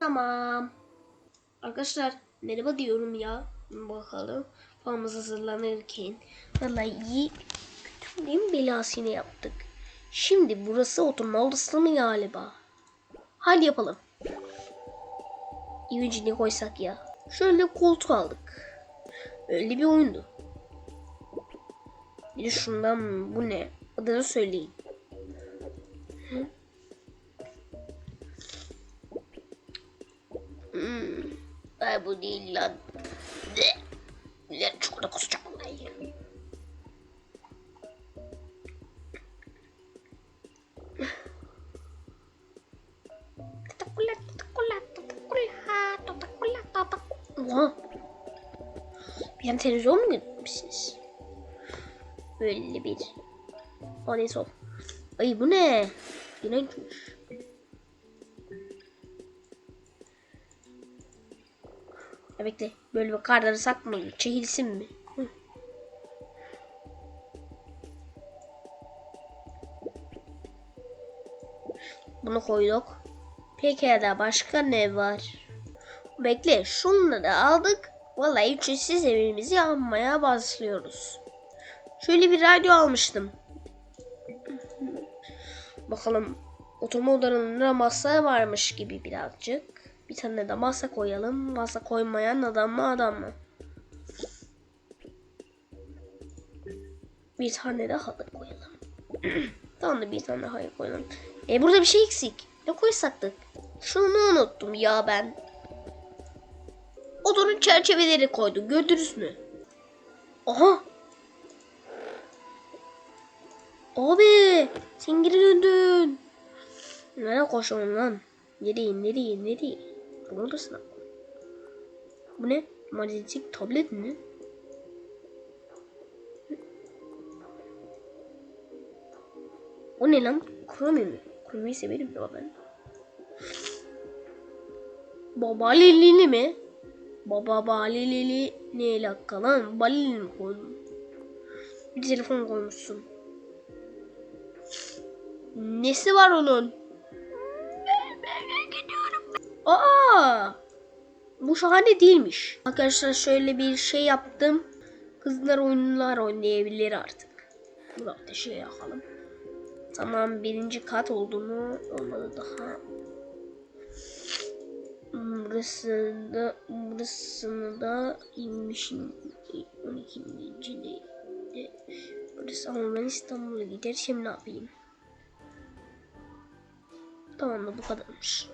Tamam. Arkadaşlar merhaba diyorum ya. Bakalım. Falımız hazırlanırken. Vallahi iyi kötülüğün belasını yaptık. Şimdi burası oturma odası mı galiba? Hadi yapalım. Ne koysak ya? Şöyle koltuğu aldık. Öyle bir oyundu. Bir şundan bu ne? Adını söyleyin. Hı? Ay bu değil lan. De. Lan çikolata kusacağım tatakula. Oha. An televizyon mu gitmişsiniz? Böyle bir. O neyse o. Ay bu ne? İğrençmiş. Ya bekle. Böyle bir kardırsak mı? Çekilsin mi? Bunu koyduk. Peki da başka ne var? Bekle. Şunları aldık. Vallahi ücretsiz evimizi yapmaya başlıyoruz. Şöyle bir radyo almıştım. Bakalım oturma odalarında masa varmış gibi birazcık. Bir tane de masa koyalım. Masa koymayan adam mı adam mı? Bir tane de halı koyalım. tamam da bir tane halı koyalım. E burada bir şey eksik. Ne koysaktık? Şunu unuttum ya ben. Odanın çerçeveleri koydum. Gördünüz mü? Aha. Abi sen geri döndün. Nereye koşuyorsun lan? Nereye nereye nereye? Buradasın abi. Bu ne? Magnetik tablet mi? O ne lan? Kromi mi? Kromi'yi severim ya ben. Baba Lili mi? Baba Balili ne alaka lan? Balili mi koydun? Bir telefon koymuşsun. Nesi var onun? Bu şahane değilmiş. Arkadaşlar şöyle bir şey yaptım. Kızlar oyunlar oynayabilir artık. Burada şey yapalım. Tamam birinci kat oldu mu? Olmadı daha. Burasını da burasını da inmişim 12. de Burası ama ben İstanbul'a gider ne yapayım? Tamam da bu kadarmış.